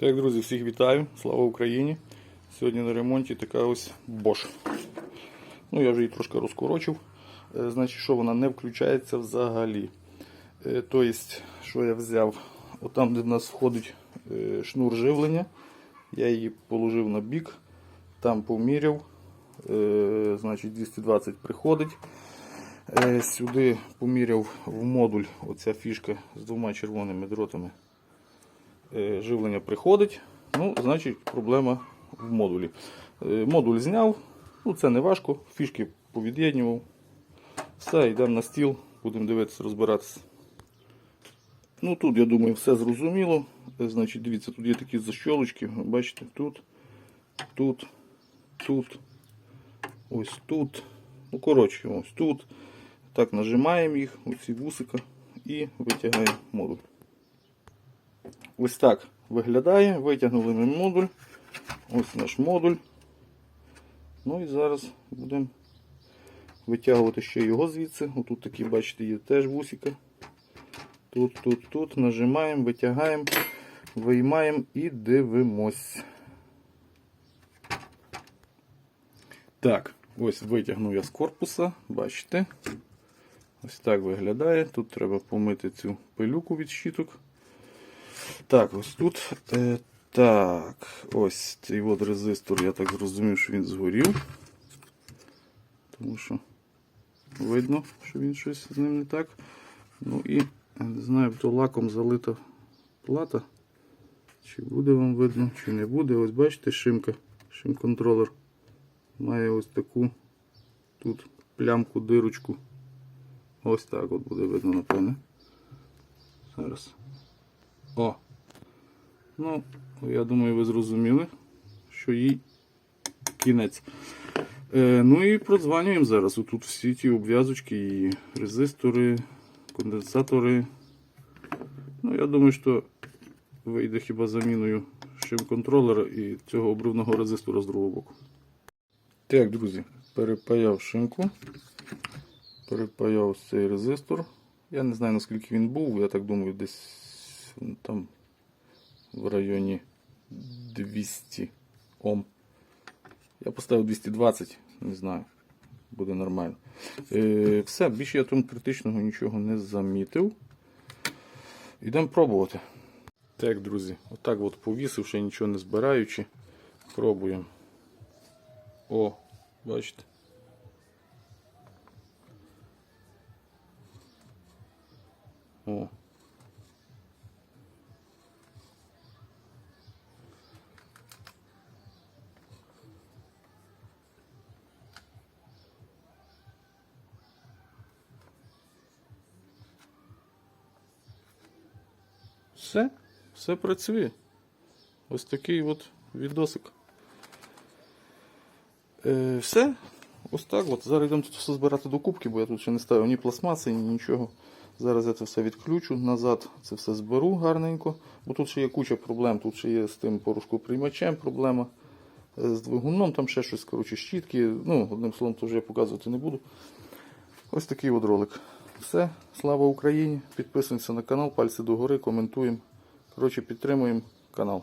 Так, друзі, всіх вітаю. Слава Україні. Сьогодні на ремонті така ось Bosch. Ну, я вже її трошки розкорочив. Е, Значить, що вона не включається взагалі. Е, Тобто, що я взяв? Отам, де в нас входить е, шнур живлення. Я її положив на бік, там поміряв. Значить, 220 приходить. Сюди поміряв в модуль оця фішка з двома червоними дротами. Е, Живлення приходить, ну, значить проблема в модулі. Е, Модуль зняв, ну це не важко, фішки повід'єднював. Все, йдемо на стіл, будемо дивитися, розбиратися. Ну тут, я думаю, все зрозуміло. Е, Значить, дивіться, тут є такі защолочки, бачите, тут, тут, тут, ось тут. Ну, коротше, ось тут. Так, нажимаємо їх, оці вусика, і витягаємо модуль. Ось так виглядає. Витягнули ми модуль. Ось наш модуль. Ну і зараз будемо витягувати ще його звідси. Отут такі, бачите, є теж вусика. Тут, тут, тут. Нажимаємо, витягаємо, виймаємо і дивимось. Так, ось витягнув я з корпуса, бачите. Ось так виглядає. Тут треба помити цю пилюку від щіток. Так, ось тут. Е, так, ось цей от резистор, я так зрозумів, що він згорів. Тому що видно, що він щось з ним не так. Ну і не знаю, то лаком залита плата. Чи буде вам видно, чи не буде. Ось бачите, шимка, шим-контролер. Має ось таку тут плямку, дирочку. Ось так от буде видно, напевне. Зараз. О! Ну, я думаю, ви зрозуміли, що їй кінець. Е, ну і продзванюємо зараз. Тут всі ті обв'язочки і резистори, конденсатори. Ну, я думаю, що вийде хіба заміною шим-контролера і цього обривного резистора з другого боку. Так, друзі, перепаяв шинку. Перепаяв цей резистор. Я не знаю наскільки він був, я так думаю, десь там в районі 200 Ом. Я поставив 220, не знаю, буде нормально. Е, все, більше я там критичного нічого не замітив. Йдемо пробувати. Так, друзі, отак от повісив, ще нічого не збираючи. Пробуємо. О, бачите? О. Все, все працює. Ось такий от відосик. Е, все. Ось так от. Зараз йдемо тут все збирати до кубки, бо я тут ще не ставив ні пластмаси, ні нічого. Зараз я це все відключу назад, це все зберу гарненько. Бо тут ще є куча проблем. Тут ще є з тим порошкоприймачем проблема. е, З двигуном, там ще щось, коротше, щітки. Ну, одним словом, то вже я показувати не буду. Ось такий от ролик. Все, слава Україні! Підписуємося на канал, пальці догори, коментуємо. Коротше, підтримуємо канал.